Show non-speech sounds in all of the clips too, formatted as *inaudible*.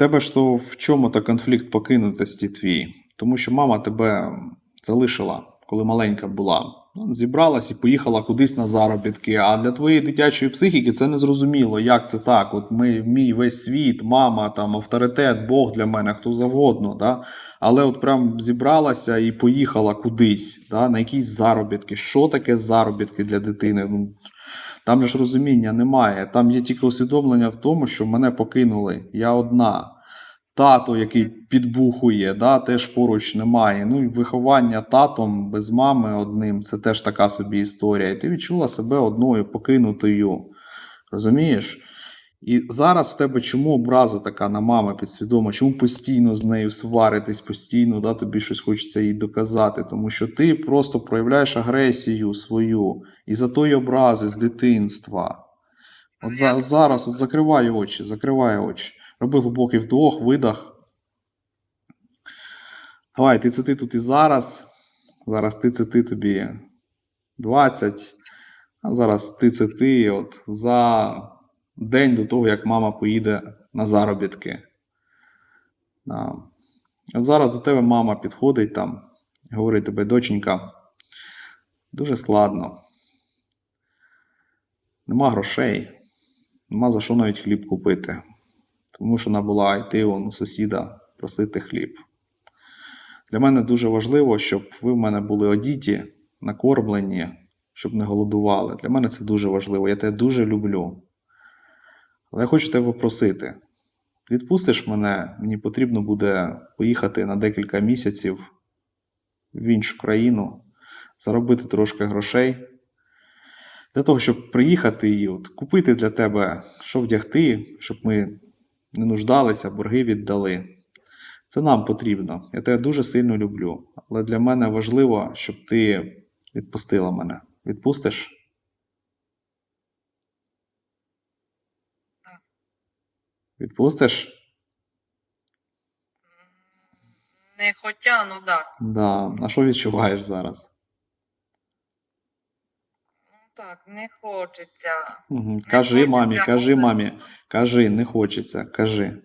тебе ж то в чому то конфлікт покинутості твій? Тому що мама тебе залишила, коли маленька була. Ну, Зібралась і поїхала кудись на заробітки. А для твоєї дитячої психіки це не зрозуміло, як це так. От ми, мій весь світ, мама, там авторитет, Бог для мене, хто завгодно. Да? Але от прям зібралася і поїхала кудись, да? на якісь заробітки. Що таке заробітки для дитини? Там же ж розуміння немає. Там є тільки усвідомлення в тому, що мене покинули. Я одна. Тато, який підбухує, да, теж поруч немає. Ну і виховання татом без мами одним це теж така собі історія. І ти відчула себе одною покинутою. Розумієш? І зараз в тебе чому образа така на мами підсвідома? Чому постійно з нею сваритись, постійно да, тобі щось хочеться їй доказати? Тому що ти просто проявляєш агресію свою і за тої образи з дитинства. От за, зараз от закривай очі, закривай очі. Роби глибокий вдох, видох. Давай, ти це ти тут і зараз. Зараз ти це ти тобі 20. А зараз ти це ти от за день до того, як мама поїде на заробітки. От зараз до тебе мама підходить там, говорить тобі, доченька, дуже складно. Нема грошей, нема за що навіть хліб купити. Тому що вона була йти вон, у сусіда просити хліб. Для мене дуже важливо, щоб ви в мене були одіті, накормлені, щоб не голодували. Для мене це дуже важливо. Я тебе дуже люблю. Але я хочу тебе попросити: відпустиш мене, мені потрібно буде поїхати на декілька місяців в іншу країну, заробити трошки грошей. Для того, щоб приїхати і от купити для тебе, що вдягти, щоб ми не нуждалися, борги віддали. Це нам потрібно. Я тебе дуже сильно люблю. Але для мене важливо, щоб ти відпустила мене. Відпустиш? Відпустиш? Не хотя, ну так. Да. А що відчуваєш зараз? Ну так, не хочеться. Угу. Кажи мамі, хочеться, кажи але- мамі, кажи, не хочеться, кажи.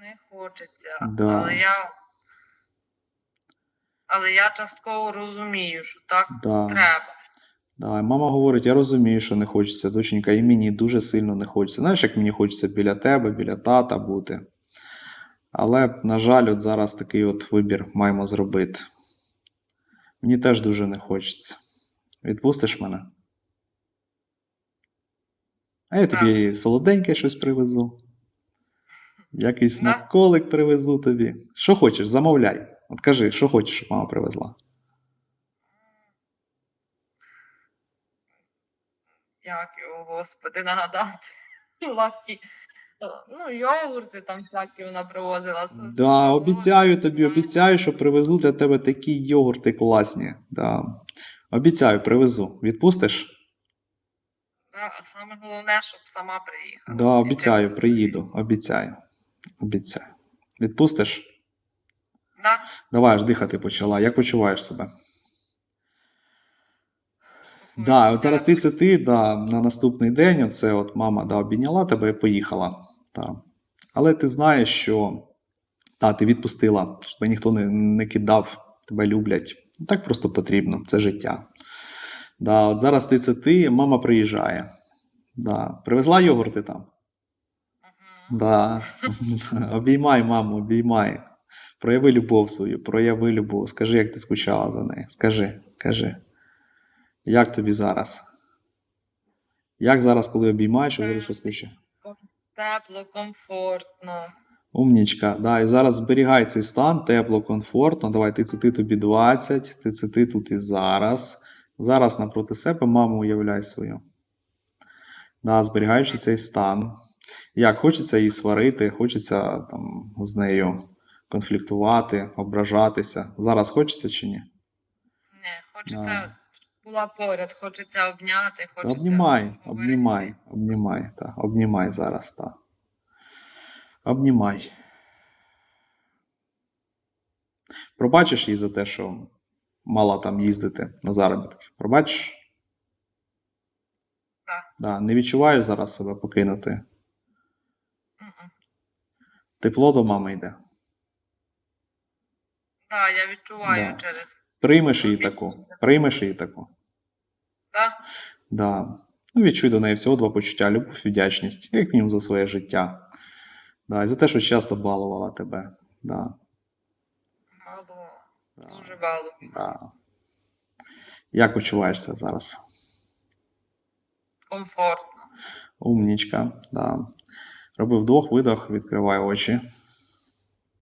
Не хочеться. Да. Але я. Але я частково розумію, що так Да. треба. Мама говорить: я розумію, що не хочеться, доченька, і мені дуже сильно не хочеться. Знаєш, як мені хочеться біля тебе, біля тата бути. Але, на жаль, от зараз такий от вибір маємо зробити. Мені теж дуже не хочеться. Відпустиш мене? А я тобі солоденьке щось привезу. Якийсь Да. смаколик привезу тобі. Що хочеш, замовляй. От кажи, що хочеш, щоб мама привезла. Як його, господи, нагадати. *laughs* Лакі. Ну, йогурти там всякі вона привозила. Да, обіцяю тобі, обіцяю, що привезу для тебе такі йогурти класні. Да. Обіцяю, привезу. Відпустиш? Да, а саме головне, щоб сама приїхала. Да, обіцяю, приїду. Обіцяю. Обіцяю. Відпустиш? Да, Давай аж дихати почала. Як почуваєш себе? Да, от зараз ти це ти, да, на наступний день, оце от мама да, обійняла тебе і поїхала. Да. Але ти знаєш, що та, ти відпустила, що тебе ніхто не, не кидав, тебе люблять. Так просто потрібно, це життя. Да, от зараз ти це ти, мама приїжджає. Да. Привезла йогурти там? Да. *laughs* обіймай, маму, обіймай. Прояви любов свою, прояви любов. Скажи, як ти скучала за нею. Скажи, скажи. Як тобі зараз? Як зараз, коли обіймаєш, говориш, що скучає? Тепло, комфортно. Умнічка, да, і зараз зберігай цей стан, тепло, комфортно. Давай, ти це ти тобі 20, ти це ти тут і зараз. Зараз напроти себе маму уявляй свою. Да, зберігаючи цей стан. Як хочеться її сварити, хочеться там, з нею конфліктувати, ображатися. Зараз хочеться чи ні? Не, хочеться, Да. Була поряд, хочеться обняти, хочеться. обнімай, обнімай, обнімай, та, обнімай зараз, та. Обнімай. Пробачиш їй за те, що мала там їздити на заробітки. Пробачиш? Так. Да, не відчуваєш зараз себе покинути. Мгм. Тепло до мами йде. Да, я відчуваю Да. через. Приймеш її таку. Приймеш її таку. Да? Да. Ну, відчуй до неї всього два почуття: любов і вдячність, як мінімум за своє життя. Да, і за те, що часто балувала тебе. Да, Мало. да, Дуже мало. да. Як почуваєшся зараз? Комфортно. Умнічка. Да. Роби вдох, видох, відкривай очі.